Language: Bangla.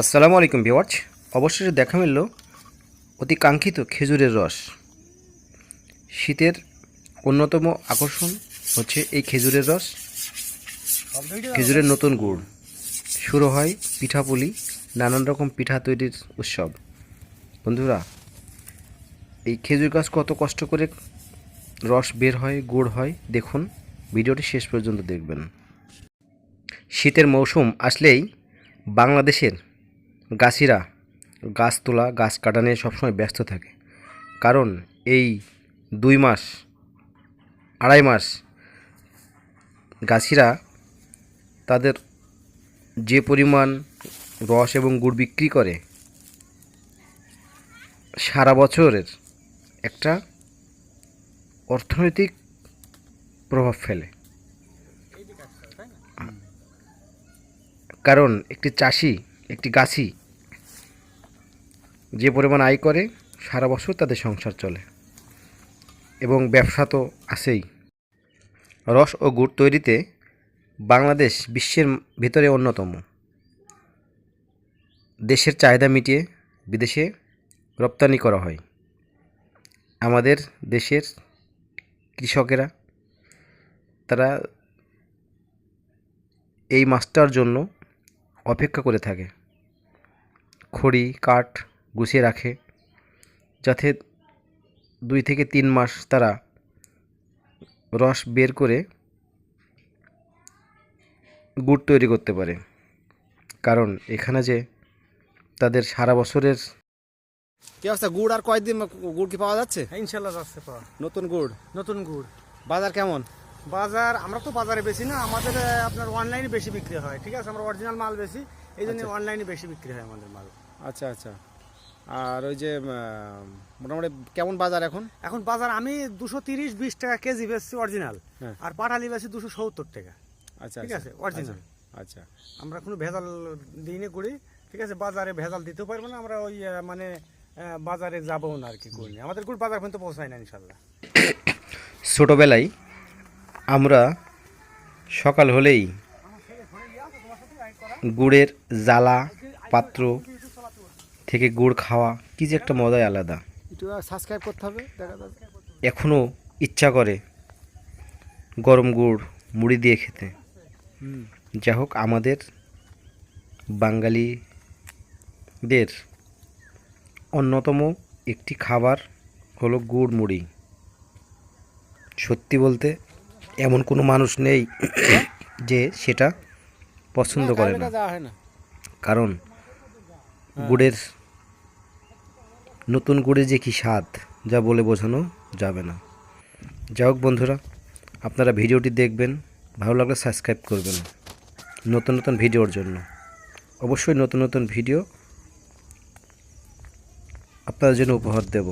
আসসালামু আলাইকুম ভিওয়ার্স অবশেষে দেখা মিলল অতি কাঙ্ক্ষিত খেজুরের রস। শীতের অন্যতম আকর্ষণ হচ্ছে এই খেজুরের রস। খেজুরের নতুন গুড়। শুরু হয় পিঠাপুলি, নানান রকম পিঠা তৈরির উৎসব। বন্ধুরা, এই খেজুর গাছ কত কষ্ট করে রস বের হয়, গুড় হয়, দেখুন। ভিডিওটি শেষ পর্যন্ত দেখবেন। শীতের মৌসুম আসলেই বাংলাদেশের গাছিরা গাছ তোলা, গাছ কাটা নিয়ে সবসময় ব্যস্ত থাকে। কারণ এই দুই মাস, আড়াই মাস গাছিরা তাদের যে পরিমাণ রস এবং গুড় বিক্রি করে, সারা বছরের একটা অর্থনৈতিক প্রভাব ফেলে। কারণ একটি চাষি, একটি গাছি যে পরিমাণ আয় করে, সারা বছর তাদের সংসার চলে। এবং ব্যবসা তো আছেই। রস ও গুড় তৈরিতে বাংলাদেশ বিশ্বের ভিতরে অন্যতম। দেশের চাহিদা মিটিয়ে বিদেশে রপ্তানি করা হয়। আমাদের দেশের কৃষকেরা, তারা এই মাছটার জন্য অপেক্ষা করে থাকে। খড়ি, কাঠ গুছিয়ে রাখে যাতে দুই থেকে তিন মাস তারা রস বের করে গুড় তৈরি করতে পারে। কারণ এখানে যে তাদের সারা বছরের কি অবস্থা? গুড় আর কয়েকদিন গুড় কি পাওয়া যাচ্ছে? হ্যাঁ, ইনশাল্লাহ যাচ্ছে পাওয়া। নতুন গুড়? নতুন গুড়। বাজার কেমন? বাজার আমরা তো বাজারে বেশি না আমাদের আপনার অনলাইনে বেশি বিক্রি হয় ঠিক আছে? আমরা অরিজিনাল মাল বেশি এই জন্য অনলাইনে বেশি বিক্রি হয় আমাদের মাল। আচ্ছা আচ্ছা। আর ওই যে মোটামুটি কেমন বাজার এখন? এখন বাজার আমি দুশো তিরিশ বিশ টাকা কেজি বেচছি অরিজিনাল হ্যাঁ। আর পাঠালি বেশি দুশো সত্তর টাকা। আচ্ছা ঠিক আচ্ছা, আছে, অরিজিনাল। আচ্ছা, আচ্ছা। আমরা কোনো ভেজাল দিনে করি ঠিক আছে বাজারে ভেজাল দিতে পারব না আমরা ওই মানে বাজারে যাব না আর কি করি। আমাদের গুড় বাজার পর্যন্ত পৌঁছায় না ইনশাল্লাহ ছোটোবেলায় আমরা সকাল হলেই গুড়ের জ্বালা পাত্র থেকে গুড় খাওয়া কি যে একটা মজাই আলাদা। সাবস্ক্রাইব করতে হবে এখনও ইচ্ছা করে গরম গুড় মুড়ি দিয়ে খেতে। যাই হোক আমাদের বাঙালিদের অন্যতম একটি খাবার হলো গুড় মুড়ি। সত্যি বলতে এমন কোনো মানুষ নেই যে সেটা পছন্দ করে না। কারণ গুড়ের নতুন করে যে কি স্বাদ, যা বলে বোঝানো যাবে না। যাই হোক বন্ধুরা, আপনারা ভিডিওটি দেখবেন, ভালো লাগলে সাবস্ক্রাইব করবেন নতুন নতুন ভিডিওর জন্য। অবশ্যই নতুন নতুন ভিডিও আপনাদের জন্য উপহার দেব।